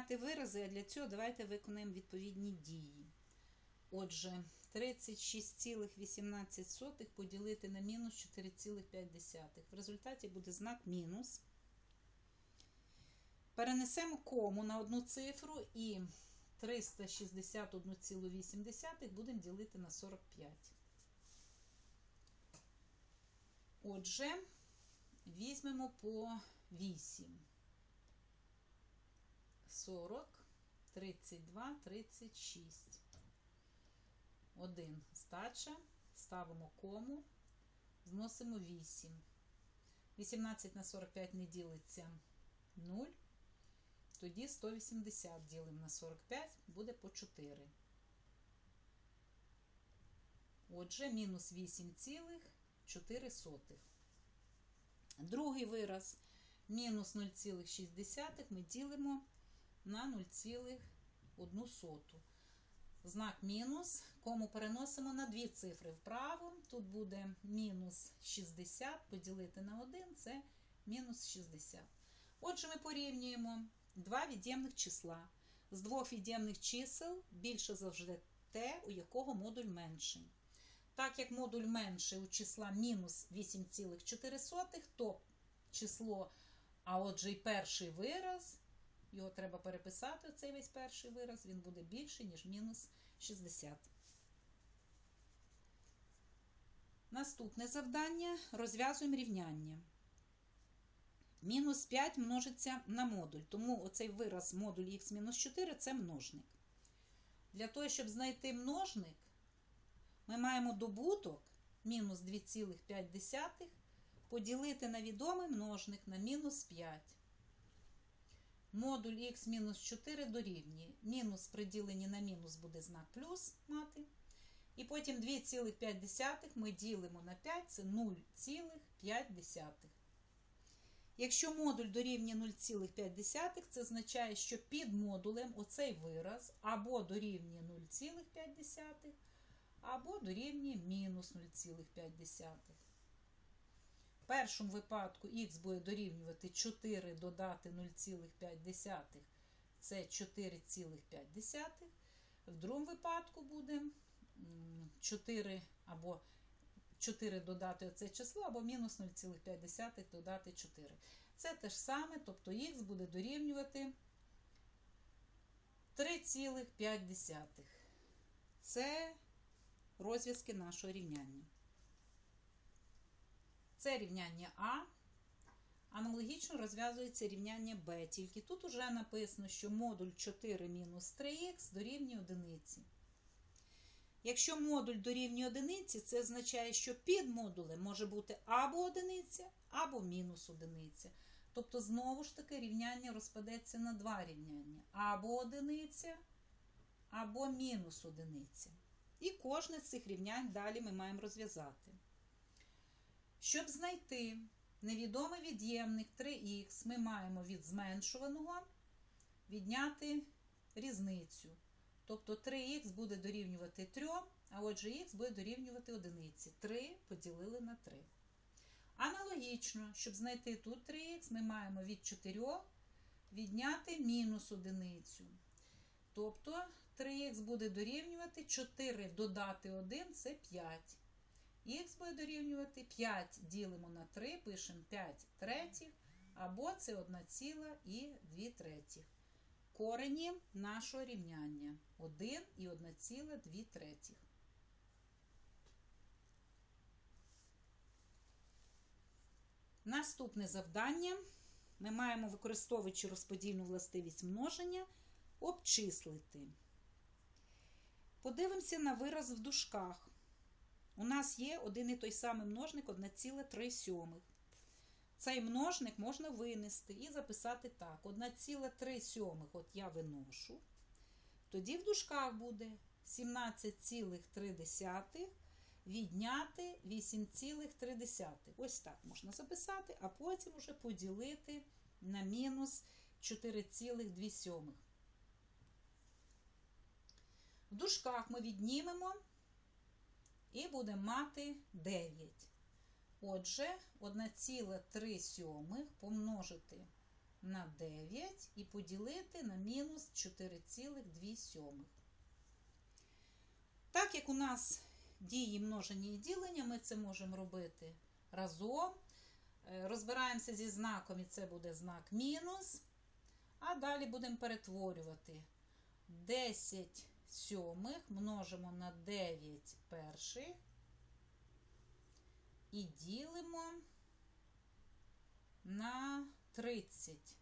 рівняти вирази, а для цього давайте виконаємо відповідні дії. Отже, 36,18 поділити на мінус 4,5. В результаті буде знак мінус. Перенесемо кому на одну цифру і 361,8 будемо ділити на 45. Отже, візьмемо по 8. 40, 32, 36. 1 здача. Ставимо кому. Зносимо 8. 18 на 45 не ділиться 0. Тоді 180 ділимо на 45, буде по 4. Отже, мінус 8,4. Другий вираз мінус 0,6 ми ділимо на 0,1. Знак мінус, кому переносимо на дві цифри вправо. Тут буде мінус 60 поділити на 1 це мінус 60. Отже, ми порівнюємо два від'ємних числа. З двох від'ємних чисел більше завжди те, у якого модуль менший. Так як модуль менший у числа мінус 8,4, то число, а отже, і перший вираз, його треба переписати, цей весь перший вираз, він буде більший, ніж мінус 60. Наступне завдання розв'язуємо рівняння. Мінус 5 множиться на модуль, тому оцей вираз модуль х мінус 4 це множник. Для того, щоб знайти множник, ми маємо добуток мінус 2,5 поділити на відомий множник на мінус 5. Модуль х мінус 4 дорівнює. Мінус приділені на мінус буде знак плюс мати. І потім 2,5 ми ділимо на 5, це 0,5. Якщо модуль дорівнює 0,5, це означає, що під модулем оцей вираз або дорівнює 0,5, або дорівнює мінус 0,5. Першому випадку х буде дорівнювати 4 додати 0,5, це 4,5. В другому випадку буде 4 або 4 додати оце число, або мінус 0,5 додати 4. Це те ж саме, тобто х буде дорівнювати 3,5. Це розв'язки нашого рівняння. Це рівняння А. Аналогічно розв'язується рівняння Б. Тільки тут уже написано, що модуль 4 мінус 3х дорівнює 1. Якщо модуль дорівнює 1, це означає, що під модулем може бути або одиниця, або мінус одиниця. Тобто, знову ж таки, рівняння розпадеться на два рівняння: або одиниця, або мінус одиниця. І кожне з цих рівнянь далі ми маємо розв'язати. Щоб знайти невідомий від'ємник 3х, ми маємо від зменшуваного відняти різницю. Тобто 3х буде дорівнювати 3, а отже х буде дорівнювати 1. 3 поділили на 3. Аналогічно, щоб знайти тут 3х, ми маємо від 4 відняти мінус 1. Тобто 3х буде дорівнювати 4 додати 1 це 5. Х буде дорівнювати 5 ділимо на 3, пишемо 5 третіх, або це 1,2 третіх. Корені нашого рівняння 1 і 1,2 третіх. Наступне завдання ми маємо, використовуючи розподільну властивість множення, обчислити. Подивимося на вираз в дужках. У нас є один і той самий множник 1,3 сьомих. Цей множник можна винести і записати так: 1,3 сьомих от я виношу. Тоді в дужках буде 17,3 відняти 8,3. Ось так можна записати, а потім уже поділити на мінус 4,2. В дужках ми віднімемо і будемо мати 9. Отже, 1,3 сьомих помножити на 9 і поділити на мінус 4,2 сьомих. Так як у нас дії множення і ділення, ми це можемо робити разом. Е, Розбираємося зі знаком, і це буде знак мінус. А далі будемо перетворювати 10 сьомих множимо на 9 перших і ділимо на 30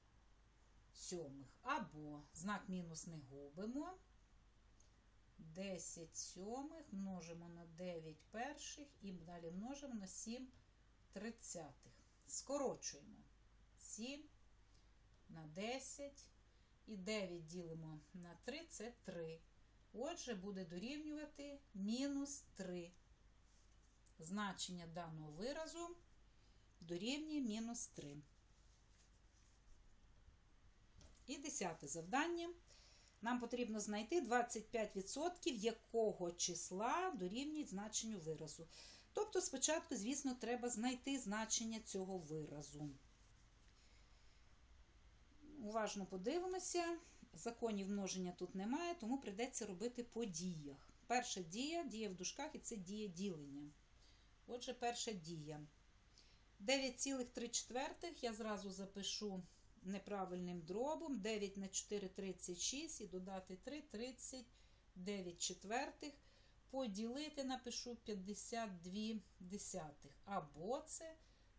сьомих. Або знак мінус не губимо. 10 сьомих множимо на 9 перших і далі множимо на 7 тридцятих. Скорочуємо 7 на 10 і 9 ділимо на 3 це 3. Отже, буде дорівнювати мінус 3. Значення даного виразу дорівнює мінус 3. І десяте завдання. Нам потрібно знайти 25% якого числа дорівнюють значенню виразу. Тобто, спочатку, звісно, треба знайти значення цього виразу. Уважно подивимося. Законів множення тут немає, тому прийдеться робити по діях. Перша дія дія в дужках і це дія ділення. Отже, перша дія. 9,3 я зразу запишу неправильним дробом. 9 на 4 36 і додати 3 39 четвертих. Поділити напишу 52 десятих. Або це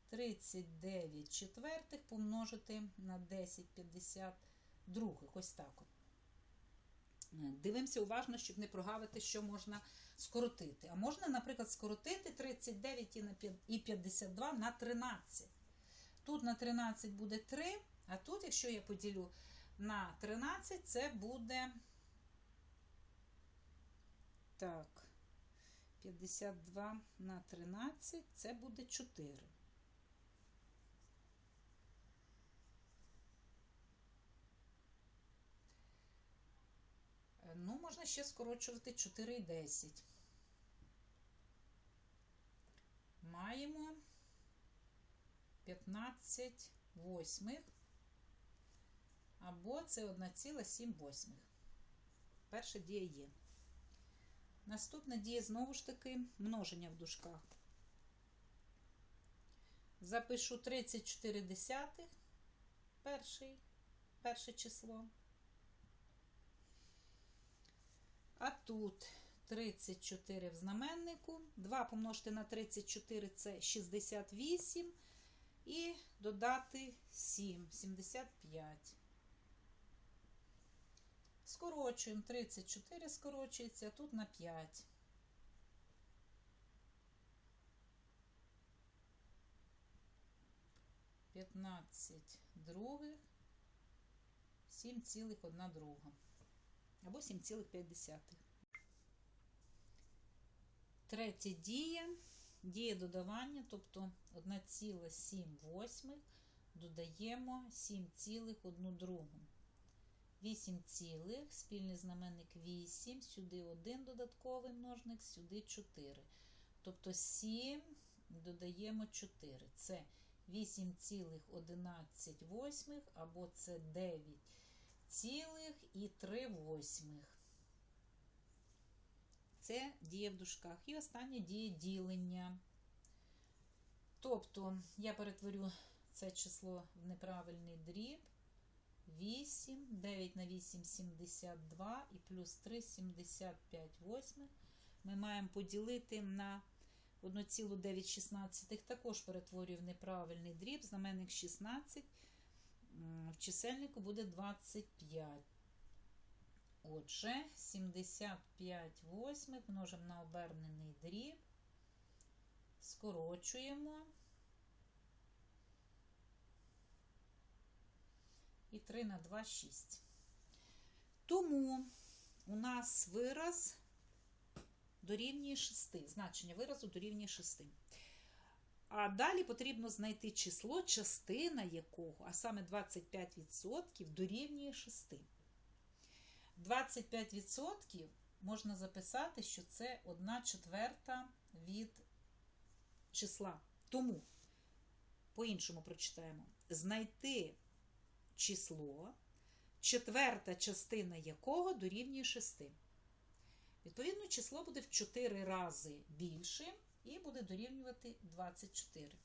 39 четвертих помножити на 10 52. Ось так. от. Дивимося уважно, щоб не прогавити, що можна скоротити. А можна, наприклад, скоротити 39 і і 52 на 13. Тут на 13 буде 3, а тут, якщо я поділю на 13, це буде. Так, 52 на 13, це буде 4. Ну, можна ще скорочувати 4 і 10. Маємо 15 восьмих, або це 1,7 восьмих. Перша дія є. Наступна дія знову ж таки множення в дужках. Запишу 34 десятих, перший, перше число. А тут 34 в знаменнику. 2 помножити на 34 це 68. І додати 7, 75. Скорочуємо 34 скорочується, тут на 5. П'ятнадцять других, 7,1 друга. Або 7,5. Третя дія. Дія додавання, тобто 1,7 додаємо 7,1 другу. 8 цілих, спільний знаменник 8, сюди 1 додатковий множник, сюди 4. Тобто 7 додаємо 4. Це 8,11 або це 9 цілих і 3 восьмих. Це дія в дужках. І остання дія ділення. Тобто я перетворю це число в неправильний дріб. 8, 9 на 8 72 і плюс 3 75 восьмих. Ми маємо поділити на 1,916. Також перетворюю в неправильний дріб. Знаменник 16. В чисельнику буде 25. Отже, 75 восьмих множимо на обернений дріб. Скорочуємо. І 3 на 2 6. Тому у нас вираз дорівнює 6. Значення виразу дорівнює 6. А далі потрібно знайти число, частина якого, а саме 25% дорівнює 6. 25% можна записати, що це 1 четверта від числа. Тому, по-іншому прочитаємо, знайти число, четверта частина якого дорівнює 6. Відповідно, число буде в 4 рази більше і буде дорівнювати 24.